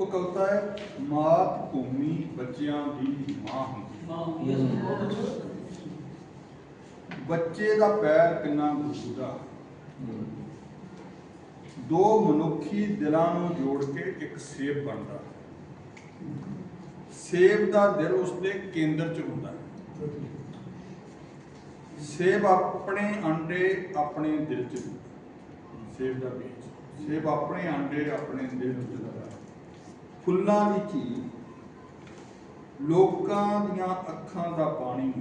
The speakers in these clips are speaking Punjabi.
ਉਹ ਕਵਿਤਾ ਹੈ ਮਾਤ ਭੂਮੀ ਬੱਚਿਆਂ ਦੀ ਮਾਂ ਹੁੰਦੀ। ਮਾਂ ਹੁੰਦੀ ਹੈ ਬਹੁਤ ਅੱਛਾ ਬੱਚੇ ਦਾ ਪੈਰ ਕਿੰਨਾ ਗੁੱਸੂਦਾ ਦੋ ਮਨੁੱਖੀ ਦਿਲਾਂ ਨੂੰ ਜੋੜ ਕੇ ਇੱਕ ਸੇਬ ਬਣਦਾ। ਸੇਬ ਦਾ ਦਿਲ ਉਸਦੇ ਕੇਂਦਰ 'ਚ ਹੁੰਦਾ। ਹੈ ਸੇਬ ਆਪਣੇ ਅੰਡੇ ਆਪਣੇ ਦਿਲ 'ਚ ਸੇਬ ਦਾ ਬੀਜ। ਸੇਬ ਆਪਣੇ ਅੰਡੇ ਆਪਣੇ ਦਿਲ 'ਚ ਦਿੰਦਾ। ਫੁੱਲਾਂ ਦੀ ਝੀ ਲੋਕਾਂ ਦੀਆਂ ਅੱਖਾਂ ਦਾ ਪਾਣੀ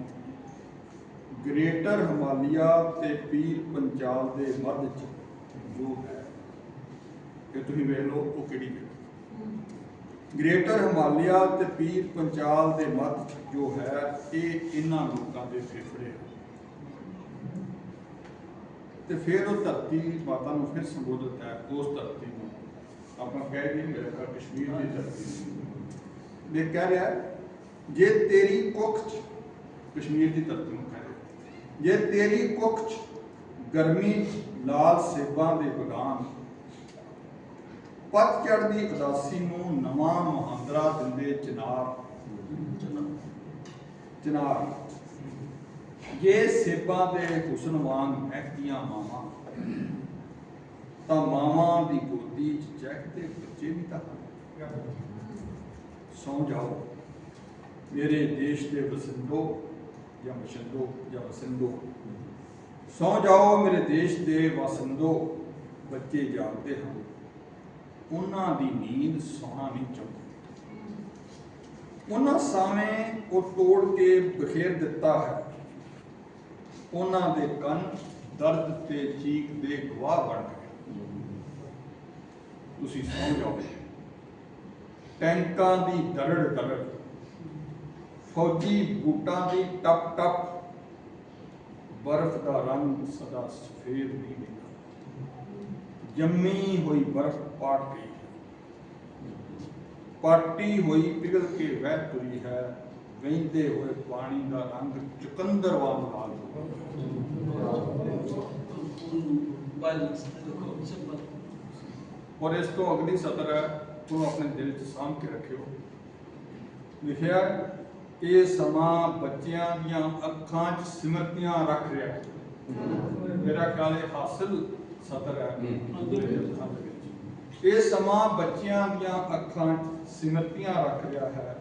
ਗ੍ਰੇਟਰ ਹਿਮਾਲਿਆ ਤੇ ਪੀਰ ਪੰਜਾਬ ਦੇ ਮੱਧ 'ਚ ਜੋ ਹੈ, ਇਹ ਤੁਸੀਂ ਵੇਖ ਲਓ ਉਹ ਕਿਹੜੀ ਜਗ੍ਹਾ। ਗ੍ਰੇਟਰ ਹਿਮਾਲਿਆ ਤੇ ਪੀਰ ਪੰਜਾਬ ਦੇ ਮੱਧ ਜੋ ਹੈ, ਇਹ ਇਹਨਾਂ ਲੋਕਾਂ ਦੇ ਫੇਫੜੇ ਤੇ ਫਿਰ ਉਹ ਧਰਤੀ ਮਾਤਾ ਨੂੰ ਫਿਰ ਸੰਬੋਧਿਤ ਹੈ, ਉਸ ਧਰਤੀ ਨੂੰ ਆਪਾਂ ਕਹਿ ਦਈਏ ਮੇਰੇ ਕਸ਼ਮੀਰ ਦੀ ਧਰਤੀ ਨੂੰ ਕਹਿ ਰਿਹਾ, ਜੇ ਤੇਰੀ ਕੁੱਖ 'ਚ ਕਸ਼ਮੀਰ ਦੀ ਧਰਤੀ ਨੂੰ ਕਹਿ ਰਿਹਾ ਜੇ ਤੇਰੀ ਕੁੱਖ 'ਚ ਗਰਮੀ ਲਾਲ ਸੇਬਾਂ ਦੇ ਬਗਾਨ ਪਤਝੜ ਦੀ ਉਦਾਸੀ ਨੂੰ ਨਵਾਂ ਮਹਾਂਦਰਾ ਦਿੰਦੇ ਚਿਨਾਰ। ਚਿਨਾਰ। ਜੇ ਸੇਬਾਂ ਦੇ ਹੁਸਨ ਵਾਂਗ ਮਹਿਕਦੀਆਂ ਮਾਵਾਂ ਤਾਂ ਮਾਵਾਂ ਦੀ ਗੋਦੀ 'ਚ ਚਹਿਕਦੇ ਬੱਚੇ ਵੀ ਤਾਂ ਸੌ ਜਾਓ। ਮੇਰੇ ਦੇਸ਼ ਦੇ ਵਸਿੰਦੋ ਜਾਂ ਵਸਿੰਦੋ ਜਾਂ ਵਸਿੰਦੋ। ਸੌ ਜਾਓ ਮੇਰੇ ਦੇਸ਼ ਦੇ ਵਸਿੰਦੋ। ਬੱਚੇ ਜਾਗਦੇ ਹਨ। ਉਹਨਾਂ ਦੀ ਨੀਂਦ ਸੌਣਾ ਨਹੀਂ ਚਾਹੁੰਦੀ ਉਹਨਾਂ ਸਾਵੇਂ ਉਹ ਤੋੜ ਕੇ ਬਖੇਰ ਦਿੱਤਾ ਹੈ। ਉਹਨਾਂ ਦੇ ਕੰਨ ਦਰਦ ਤੇ ਚੀਕ ਦੇ ਗਵਾਹ ਬਣ ਗਏ। ਤੁਸੀਂ ਸੌ ਜਾਓ। ਟੈਂਕਾਂ ਦੀ ਦਰੜ ਦਰੜ ਫੌਜੀ ਬੂਟਾਂ ਦੀ ਟਪ ਟਪ, ਬਰਫ਼ ਦਾ ਰੰਗ ਸਦਾ ਸਫੇਦ ਨਹੀਂ ਹੁੰਦਾ ਜੰਮੀ ਹੋਈ ਬਰਫ਼ ਪਾਟ ਗਈ ਹੈ। ਪਾਟੀ ਹੋਈ ਪਿਘਲ ਕੇ ਵਹਿ ਤੁਰੀ ਹੈ। ਵਹਿੰਦੇ ਹੋਏ ਪਾਣੀ ਦਾ ਰੰਗ ਚੁਕੰਦਰ ਵਾਂਗ ਲਾਲ ਹੋ ਗਿਆ। ਬਾਇਲੈਂਸ ਦੇਖੋ ਸਿੰਪਲ ਔਰ ਇਸ ਤੋਂ ਅਗਲੀ ਸਤਰ ਹੈ ਉਹ ਆਪਣੇ ਦਿਲ 'ਚ ਸਾਂਭ ਕੇ ਰੱਖਿਓ। ਲਿਖਿਆ ਇਹ ਸਮਾਂ ਬੱਚਿਆਂ ਦੀਆਂ ਅੱਖਾਂ 'ਚ ਸਿਮਰਤੀਆਂ ਰੱਖ ਰਿਹਾ ਹੈ। ਮੇਰਾ ਖਿਆਲ ਹੈ ਹਾਸਲ ਸਤਰ ਹੈ। ਇਹ ਸਮਾਂ ਬੱਚਿਆਂ ਦੀਆਂ ਅੱਖਾਂ 'ਚ ਸਿਮਰਤੀਆਂ ਰੱਖ ਰਿਹਾ ਹੈ।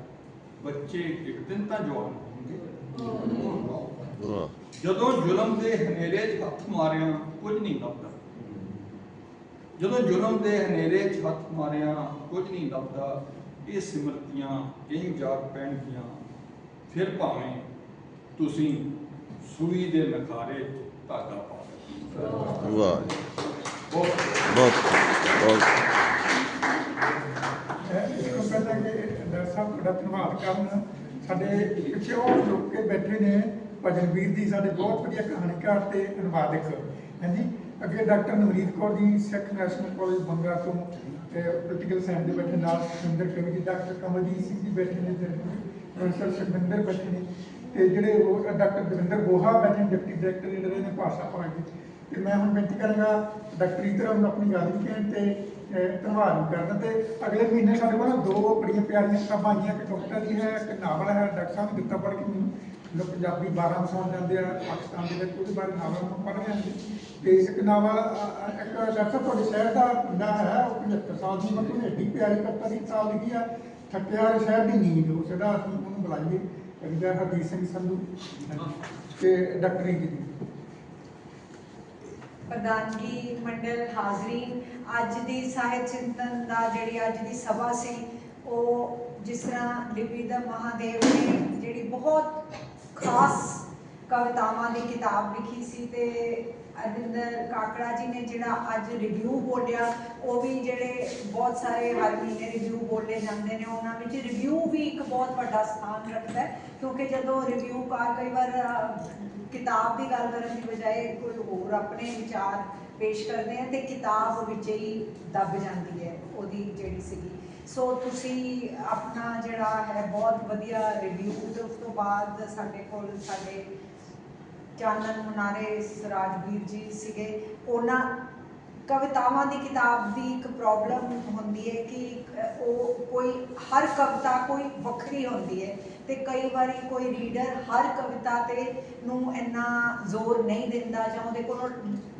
ਬੱਚੇ ਇੱਕ ਦਿਨ ਤਾਂ ਜਵਾਨ ਹੋਣਗੇ। ਜਦੋਂ ਜ਼ੁਲਮ ਦੇ ਹਨੇਰੇ 'ਚ ਹੱਥ ਮਾਰਿਆ ਕੁਝ ਨਹੀਂ ਲੱਭਦਾ। ਜਦੋਂ ਜ਼ੁਲਮ ਦੇ ਹਨੇਰੇ 'ਚ ਹੱਥ ਮਾਰਿਆ ਕੁਝ ਨਹੀਂ ਲੱਭਦਾ। ਇਹ ਸਿਮਰਤੀਆਂ ਇਹ ਜਾਗ ਪੈਣਗੀਆਂ। ਫਿਰ ਭਾਵੇਂ ਤੁਸੀਂ ਸੂਈ ਦੇ ਨਖਾਰੇ ਧਾਗਾ ਪਾ ਲਓ ਵਾਹ ਬਹੁਤ ਬਹੁਤ। ਬਹੁਤ ਇਸ ਤੋਂ ਪਹਿਲਾਂ ਕਿ ਸਾਹਿਬ ਤੁਹਾਡਾ ਧੰਨਵਾਦ ਕਰਨ। ਸਾਡੇ ਪਿੱਛੇ ਉਹ ਲੋਕ ਕੇ ਬੈਠੇ ਨੇ ਭਜਨਵੀਰ ਜੀ ਸਾਡੇ ਬਹੁਤ ਵਧੀਆ ਕਹਾਣੀਕਾਰ ਤੇ ਅਨੁਵਾਦਕ। ਹਾਂਜੀ। ਅੱਗੇ ਡਾਕਟਰ ਨਵਰੀਤ ਕੌਰ ਜੀ ਸਿੱਖ ਨੈਸ਼ਨਲ ਕਾਲਜ ਬੰਗਾ ਤੋਂ ਪੋਲੀਟੀਕਲ ਸਾਇੰਸ ਦੇ ਬੈਠੇ ਨਾਲ ਸੁੰਦਰ ਕਵੀ ਜੀ ਡਾਕਟਰ ਕਮਲਜੀਤ ਸਿੰਘ ਜੀ ਬੈਠੇ ਨੇ ਤੇ ਪ੍ਰੋਫੈਸਰ ਸੁਖਵਿੰਦਰ ਬੈਠੇ ਨੇ ਤੇ ਜਿਹੜੇ ਉਹ ਡਾਕਟਰ ਦਵਿੰਦਰ ਗੋਹਾ ਬੈਠੇ ਨੇ ਡਿਪਟੀ ਡਾਇਰੈਕਟਰ ਜਿਹੜੇ ਰਹੇ ਨੇ ਭਾਸ਼ਾ ਭਾਗ ਦੇ। ਤੇ ਮੈਂ ਹੁਣ ਬੇਨਤੀ ਕਰਾਂਗਾ ਡਾਕਟਰ ਇਤਰਾ ਨੂੰ ਆਪਣੀ ਗੱਲ ਵੀ ਕਹਿਣ ਤੇ ਅਹ, ਧੰਨਵਾਦ ਵੀ ਕਰਦਾ ਤੇ ਅਗਲੇ ਮਹੀਨੇ ਸਾਡੇ ਕੋਲ ਦੋ ਬੜੀਆਂ ਪਿਆਰੀਆਂ ਕਿਤਾਬਾਂ ਆਈਆਂ ਇੱਕ ਡਾਕਟਰ ਦੀ ਹੈ ਇੱਕ ਨਾਵਲ ਹੈ ਡਾਕਟਰ ਸਾਹਿਬ ਨੇ ਦਿੱਤਾ ਪੜ੍ਹ ਕੇ ਮੈਨੂੰ। ਲੋਕ ਪੰਜਾਬੀ 12 ਵਸਾਉਣ ਜਾਂਦੇ ਆ, ਪਾਕਿਸਤਾਨ ਦੇ ਵਿੱਚ ਉਹਦੇ ਬਾਰੇ ਨਾਵਲ ਨੂੰ ਪੜ੍ਹ ਰਹੇ ਹਾਂ ਨਾਵਲ ਇੱਕ ਡਾਕਟਰ ਤੁਹਾਡੇ ਸ਼ਹਿਰ ਦਾ ਮੁੰਡਾ ਹੈ, ਉਹ 75 ਸਾਲ ਦੀ ਉਮਰ ਤੋਂ ਏਡੀ ਪਿਆਰੀ ਕਵਿਤਾ ਦੀ ਕਿਤਾਬ ਲਿਖੀ ਆ। ਠੱਕਿਆਰ ਸ਼ਹਿਰ ਦੀ ਨੀਂਦ ਉਸ ਦਾ ਅਸੀਂ ਉਹਨੂੰ ਬੁਲਾਈਏ, ਕਵਿਤਾ ਹਰਦੀਪ ਸਿੰਘ ਸੰਧੂ। ਤੇ ਡਾਕਟਰੀ ਜੀ ਪ੍ਰਧਾਨਗੀ ਮੰਡਲ ਹਾਜ਼ਰੀਨ ਅੱਜ ਦੀ ਸਾਹਿਤ ਚਿੰਤਨ ਦਾ ਜਿਹੜੀ ਅੱਜ ਦੀ ਸਭਾ ਸੀ, ਉਹ ਜਿਸ ਤਰ੍ਹਾਂ ਲਿਪੀ ਦਾ ਮਹਾਦੇਵ ਨੇ, ਜਿਹੜੀ ਬਹੁਤ ਖਾਸ ਕਵਿਤਾਵਾਂ ਦੀ ਕਿਤਾਬ ਲਿਖੀ ਸੀ ਤੇ ਅਰਿੰਦਰ ਕਾਕੜਾ ਜੀ ਨੇ ਜਿਹੜਾ ਅੱਜ ਰਿਵਿਊ ਬੋਲਿਆ, ਉਹ ਵੀ ਜਿਹੜੇ ਬਹੁਤ ਸਾਰੇ ਹਰ ਮਹੀਨੇ ਰਿਵਿਊ ਬੋਲੇ ਜਾਂਦੇ ਨੇ, ਉਹਨਾਂ ਵਿੱਚ ਰਿਵਿਊ ਵੀ ਇੱਕ ਬਹੁਤ ਵੱਡਾ ਸਥਾਨ ਰੱਖਦਾ ਹੈ, ਕਿਉਂਕਿ ਜਦੋਂ ਰਿਵਿਊ ਕਾਰ ਕਈ ਵਾਰ ਕਿਤਾਬ ਦੀ ਗੱਲ ਕਰਨ ਦੀ ਬਜਾਏ ਕੋਈ ਹੋਰ ਆਪਣੇ ਵਿਚਾਰ ਪੇਸ਼ ਕਰਦੇ ਆ ਤੇ ਕਿਤਾਬ ਵਿੱਚ ਹੀ ਦੱਬ ਜਾਂਦੀ ਹੈ। ਸੋ ਤੁਸੀਂ ਆਪਣਾ ਜਿਹੜਾ ਹੈ, ਬਹੁਤ ਵਧੀਆ ਰਿਵਿਊ ਤੇ ਉਸ ਤੋਂ ਬਾਅਦ ਸਾਡੇ ਕੋਲ ਸਾਡੇ ਚਾਨਣ ਮੁਨਾਰੇ ਰਾਜਵੀਰ ਜੀ ਸੀਗੇ। ਉਹਨਾਂ ਕਵਿਤਾਵਾਂ ਦੀ ਕਿਤਾਬ ਦੀ ਇੱਕ ਪ੍ਰੋਬਲਮ ਹੁੰਦੀ ਹੈ ਕਿ ਉਹ ਕੋਈ, ਹਰ ਕਵਿਤਾ ਕੋਈ ਵੱਖਰੀ ਹੁੰਦੀ ਹੈ ਤੇ ਕਈ ਵਾਰੀ ਕੋਈ ਰੀਡਰ ਹਰ ਕਵਿਤਾ ਤੇ ਨੂੰ ਇੰਨਾ ਜ਼ੋਰ ਨਹੀਂ ਦਿੰਦਾ ਜਾਂ ਉਹਦੇ ਕੋਲੋਂ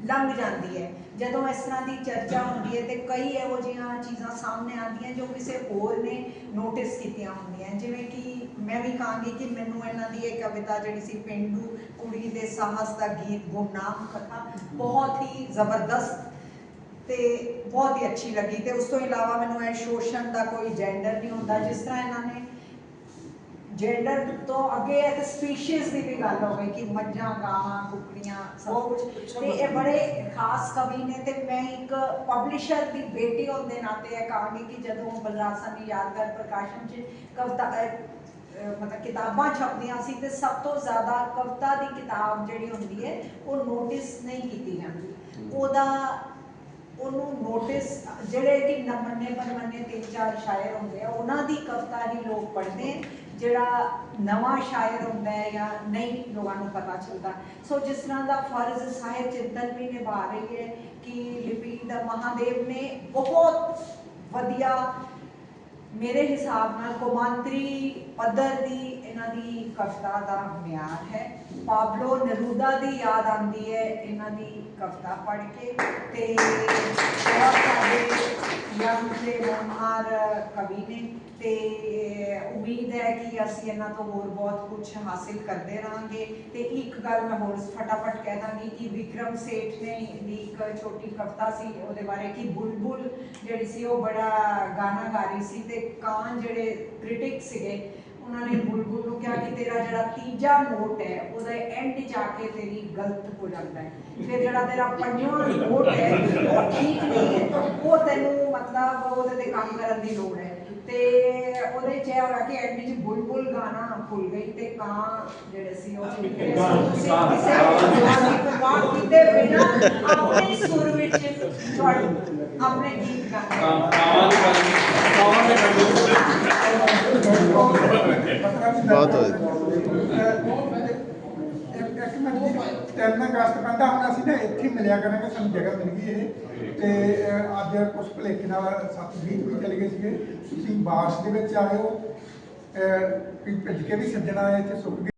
ਲੰਘ ਜਾਂਦੀ ਹੈ। ਜਦੋਂ ਇਸ ਤਰ੍ਹਾਂ ਦੀ ਚਰਚਾ ਹੁੰਦੀ ਹੈ ਤੇ ਕਈ ਇਹੋ ਜਿਹੀਆਂ ਚੀਜ਼ਾਂ ਸਾਹਮਣੇ ਆਉਂਦੀਆਂ ਜੋ ਕਿਸੇ ਹੋਰ ਨੇ ਨੋਟਿਸ ਕੀਤੀਆਂ ਹੁੰਦੀਆਂ। ਜਿਵੇਂ ਕਿ ਮੈਂ ਵੀ ਕਹਾਂਗੀ ਕਿ ਮੈਨੂੰ ਇਹਨਾਂ ਦੀ ਇਹ ਕਵਿਤਾ ਜਿਹੜੀ ਸੀ, ਪਿੰਡੂ ਕੁੜੀ ਦੇ ਸਾਹਸ ਦਾ ਗੀਤ, ਗੁਰਨਾਮ ਕਥਾ, ਬਹੁਤ ਹੀ ਜ਼ਬਰਦਸਤ ਤੇ ਬਹੁਤ ਹੀ ਅੱਛੀ ਲੱਗੀ ਤੇ ਉਸ ਤੋਂ ਇਲਾਵਾ ਮੈਨੂੰ ਇਹ ਸ਼ੋਸ਼ਣ ਦਾ ਕੋਈ ਜੈਂਡਰ ਨਹੀਂ ਹੁੰਦਾ ਜਿਸ ਤਰ੍ਹਾਂ ਇਹਨਾਂ ਨੇ ਜੈਂਡਰ ਤੋਂ ਅੱਗੇ ਇੱਕ ਸਪੀਸ਼ੀਜ਼ ਦੀ ਵੀ ਗੱਲ ਹੋ ਗਈ ਕਿ ਮੱਝਾਂ ਗਾਵਾਂ ਕੁਕੜੀਆਂ ਸਭ ਕੁਝ ਤੇ ਇਹ। ਬੜੇ ਖਾਸ ਕਵੀ ਨੇ ਤੇ ਮੈਂ ਇੱਕ ਪਬਲਿਸ਼ਰ ਦੀ ਬੇਟੀ ਹੋਣ ਦੇ ਨਾਤੇ ਇਹ ਕਹਾਂਗੀ ਕਿ ਜਦੋਂ ਬਲਰਾਜ ਸਾਨੀ ਯਾਦਗਾਰ ਪ੍ਰਕਾਸ਼ਨ ਚ ਕਵਿਤਾ ਮਤਲਬ ਕਿਤਾਬਾਂ ਛਪਦੀਆਂ ਸੀ ਤੇ ਸਭ ਤੋਂ ਜ਼ਿਆਦਾ ਕਵਿਤਾ ਦੀ ਕਿਤਾਬ ਜਿਹੜੀ ਹੁੰਦੀ ਹੈ ਉਹ ਨੋਟਿਸ ਨਹੀਂ ਕੀਤੀ ਜਾਂਦੀ ਉਹਦਾ ਉਹਨੂੰ ਨੋਟਿਸ ਜਿਹੜੇ ਕਿ ਨਮੰਨੇ ਪਰਮੰਨੇ ਤਿੰਨ ਚਾਰ ਸ਼ਾਇਰ ਹੁੰਦੇ ਆ, ਉਹਨਾਂ ਦੀ ਕਵਿਤਾ ਹੀ ਲੋਕ ਪੜ੍ਹਦੇ ਜਿਹੜਾ ਨਵਾਂ ਸ਼ਾਇਰ ਹੁੰਦਾ ਹੈ ਜਾਂ ਨਹੀਂ ਲੋਕਾਂ ਨੂੰ ਪਤਾ ਚੱਲਦਾ। ਸੋ ਜਿਸ ਤਰ੍ਹਾਂ ਦਾ ਫਰਜ਼ ਸਾਹਿਬ ਚਿੰਤਨ ਵੀ ਨਿਭਾ ਰਹੀ ਹੈ ਕਿ ਲਿਪੀ ਦਾ ਮਹਾਦੇਵ ਨੇ ਬਹੁਤ ਵਧੀਆ ਮੇਰੇ ਹਿਸਾਬ ਨਾਲ ਕੌਮਾਂਤਰੀ ਪੱਧਰ ਦੀ ਇਹਨਾਂ ਦੀ ਕਵਿਤਾ ਦਾ ਮਿਆਰ ਹੈ। ਪਾਬਲੋ ਨਰੂਦਾ ਦੀ ਯਾਦ ਆਉਂਦੀ ਹੈ ਇਹਨਾਂ ਦੀ ਕਵਿਤਾ ਪੜ੍ਹ ਕੇ ਤੇ ਬਹੁਤ ਸਾਰੇ ਯੰਗ ਤੇ ਹੋਣਹਾਰ ਕਵੀ ਨੇ ਤੇ ਉਮੀਦ ਹੈ ਕਿ ਅਸੀਂ ਇਹਨਾਂ ਤੋਂ ਹੋਰ ਬਹੁਤ ਕੁਝ ਹਾਸਿਲ ਕਰਦੇ ਰਹਾਂਗੇ। ਤੇ ਇੱਕ ਗੱਲ ਮੈਂ ਹੋਰ ਫਟਾਫਟ ਕਹਿ ਦਾਂਗੀ ਕਿ ਵਿਕਰਮ ਸੇਠ ਨੇ ਦੀ ਇੱਕ ਛੋਟੀ ਕਵਿਤਾ ਸੀ, ਉਹਦੇ ਬਾਰੇ ਕਿ ਬੁਲਬੁਲ ਜਿਹੜੀ ਸੀ ਉਹ ਬੜਾ ਗਾਣਾ ਗਾ ਰਹੀ ਸੀ ਤੇ ਕਾਨ ਜਿਹੜੇ ਕ੍ਰਿਟਿਕ ਸੀਗੇ ਉਹਨਾਂ ਨੇ ਬੁਲਬੁਲ ਨੂੰ ਕਿਹਾ ਕਿ ਤੇਰਾ ਜਿਹੜਾ ਤੀਜਾ ਨੋਟ ਹੈ ਉਹਦਾ ਐਂਡ ਜਾ ਕੇ ਤੇਰੀ ਗਲਤ ਹੋ ਜਾਂਦਾ ਹੈ। ਫਿਰ ਜਿਹੜਾ ਤੇਰਾ ਪੰਜਵਾਂ ਨੋਟ ਹੈ ਉਹ ਠੀਕ ਨਹੀਂ ਹੈ। ਉਹ ਤੈਨੂੰ ਮਤਲਬ ਉਹਦੇ ਤੇ ਕੰਮ ਕਰਨ ਦੀ ਲੋੜ ਹੈ। ਤੇ ਉਹਦੇ ਚ ਹੋਇਆ ਕਿ ਐਂਡ ਚ ਬੁਲਬੁਲ ਗਾਣਾ ਭੁੱਲ ਗਈ ਤੇ ਕਾਂ ਜਿਹੜੇ ਸੀ ਉਹ ਤੁਸੀਂ ਕਿਸੇ ਪ੍ਰਵਾਹ ਕੀਤੇ ਬਿਨਾ ਆਪਣੇ ਸੁਰ ਵਿੱਚ ਤੁਹਾਡੇ ਆਪਣੇ ਗੀਤ ਗਾਣੇ ਦੀ ਗੱਲ ਕਾਵਾਂ ਦੇ ਬਹੁਤ ਇੱਕ ਇੱਕ ਮਿੰਟ ਜੀ, ਤਿੰਨ ਅਗਸਤ ਪੈਂਦਾ ਹੁਣ ਅਸੀਂ ਨਾ ਇੱਥੇ ਮਿਲਿਆ ਕਰਾਂਗੇ ਸਾਨੂੰ ਜਗ੍ਹਾ ਮਿਲ ਗਈ ਇਹ ਤੇ ਅੱਜ ਕੁਝ ਭਲੇਖੇ ਨਾਲ 7:20 ਵਜੇ ਚਲੇ ਗਏ ਸੀਗੇ ਤੁਸੀਂ ਬਾਰਸ਼ ਦੇ ਵਿੱਚ ਆਏ ਹੋ ਭਿੱਜ ਕੇ ਵੀ ਸੱਜਣਾ ਆਏ ਤੇ ਸੁੱਕ